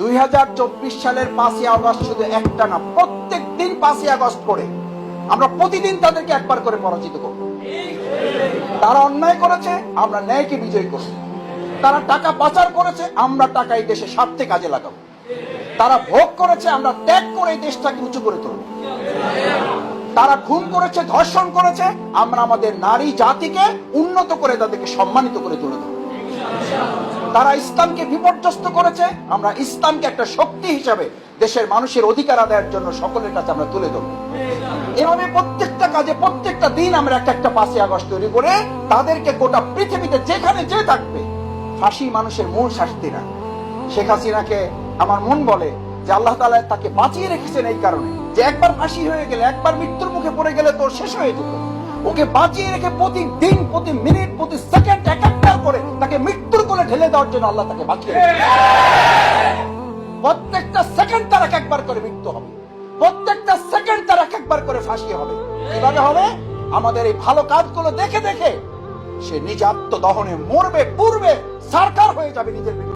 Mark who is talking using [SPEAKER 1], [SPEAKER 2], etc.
[SPEAKER 1] দুই হাজার চব্বিশ সালের পাঁচই আগস্ট শুধু একটা না প্রত্যেক দিন পাঁচই আগস্ট করে। আমরা প্রতিদিন তাদেরকে একবার করে পরাজিত করব। তারা অন্যায় করেছে, আমরা ন্যায়কে বিজয় করব। তারা টাকা পাচার করেছে, আমরা টাকা এই দেশে স্বার্থে কাজে লাগাবো। তারা ভোগ করেছে, আমরা ত্যাগ করে এই দেশটাকে উঁচু করে তুলব। তারা খুন করেছে, ধর্ষণ করেছে, আমরা আমাদের নারী জাতিকে উন্নত করে তাদেরকে সম্মানিত করে তুলে দেবো তারা ইসলামকে বিপর্যস্ত করেছে, আমরা ইসলামকে একটা শক্তি হিসাবে দেশের মানুষের অধিকার আদায়ের জন্য সকলের কাছে আমরা তুলে ধরবো। এভাবে প্রত্যেকটা কাজে, প্রত্যেকটা দিন আমরা একটা একটা পাঁচই আগস্ট তৈরি করে তাদেরকে গোটা পৃথিবীতে যেখানে যে থাকবে, ফাঁসি মানুষের মূল শাস্তি না। শেখ হাসিনাকে আমার মন বলে যে আল্লাহ তালা তাকে বাঁচিয়ে রেখেছেন এই কারণে। যে একবার ফাঁসি হয়ে গেলে, একবার মৃত্যুর মুখে পড়ে গেলে তোর শেষ হয়ে যেত। ওকে বাঁচিয়ে রেখে প্রতিদিন, প্রতি মিনিট, প্রতি সেকেন্ড দেওয়ার জন্য আল্লাহ তাকে বাঁচিয়ে প্রত্যেকটা সেকেন্ড তার এক একবার করে মৃত্যু হবে। প্রত্যেকটা সেকেন্ড তার এক একবার করে ফাঁসি হবে। কীভাবে হবে? আমাদের এই ভালো কাজগুলো দেখে দেখে সে নিজ আত্মদহনে মরবে পূর্বে সরকার হয়ে যাবে নিজের